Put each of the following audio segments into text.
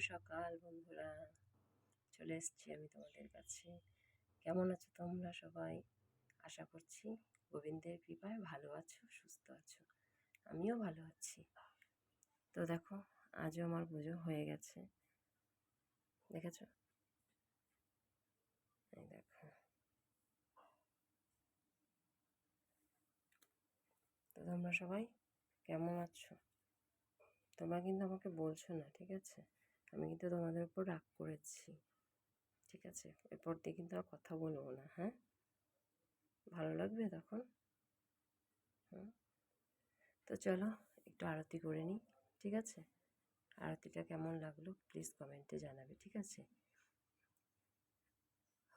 সকাল, বন্ধুরা। চলে এসেছি আমি তোমাদের কাছে। কেমন আছো তোমরা সবাই? আশা করছি গোবিন্দের কৃপায় ভালো আছো, সুস্থ আছো। আমিও ভালো আছি। তো দেখো, আজও আমার পুজো হয়ে গেছে। দেখেছ? দেখো। তো তোমরা সবাই কেমন আছো? তোমরা কিন্তু আমাকে বলছো না, ঠিক আছে? আমি কিন্তু তোমাদের উপর রাগ করেছি। ঠিক আছে? এরপর দিয়ে কিন্তু আর কথা বলব না হ্যাঁ? ভালো লাগবে তখন? হুম? তো চলো, একটু আরতি করে নিই, ঠিক আছে? আরতিটা কেমন লাগল প্লিজ কমেন্টে জানাবে, ঠিক আছে?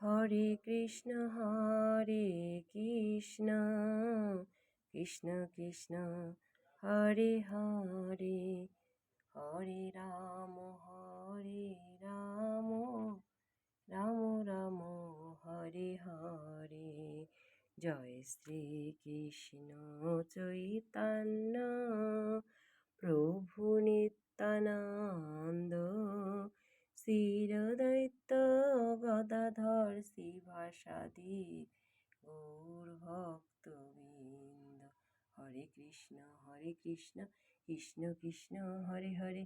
হরে কৃষ্ণ হরে কৃষ্ণ কৃষ্ণ কৃষ্ণ, হরে হরে হরে রাম, হরে রাম রাম রাম, হরে হরে। জয় শ্রী কৃষ্ণ চৈতন্য, প্রভু নিত্যানন্দ। শিরদৈত্য গদাধর শিবাসাদি গৌর ভক্তবৃন্দ। হরে কৃষ্ণ হরে কৃষ্ণ কৃষ্ণ কৃষ্ণ, হরে হরে।